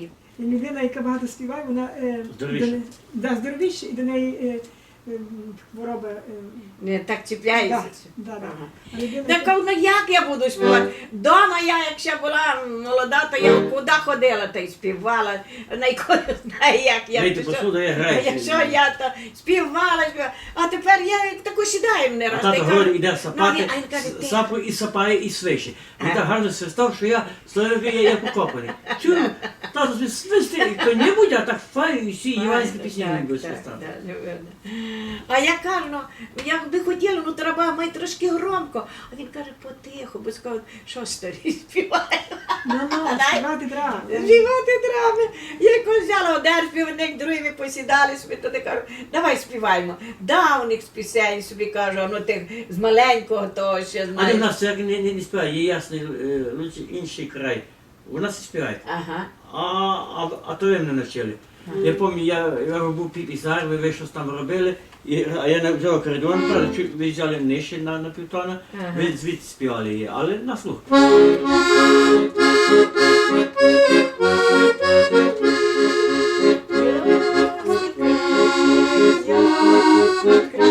Дякую. І людина, яка багато співає, вона е, Здоровіша. да, здоровіша, і до неї е, е, хвороба. Не так чіпляється. да, да, да. Ага. Людина, Так ну як я буду співати? Дома я, якщо була молода, то я куди ходила та й співала. Найколи знає, як я. Дайте пішла. посуду, я граю. А Якщо я то співала, співала. А тепер я таку сідаю мене раз. та й тато говорить, іде сапати, а сапу і сапає, і свище. Він так гарно свистав, що я словив, я, я покопаний. Чую, і то не буде, а так іванські пісні не будуть так, напевно. А я кажу, ну, я би хотіла, ну треба мати трошки громко. А він каже, потихо, бо сказав, що старі співає. ну, ну, співати треба. Співати треба. Я якось взяла один співник, другий ми посідали собі, туди кажу, давай співаємо. Давних з пісень собі кажу, ну тих з маленького того ще А не в нас це не, не, не співає, є ясний, е, лучше інший край вона співає. Ага. А а, а то ви не навчили. Ага. Я пам'ятаю, я я робив під Ізар, ви, щось там робили, і, а я взяв коридор, виїжджали нижче на на півтона, ага. ви звідси співали її, але на слух. Thank.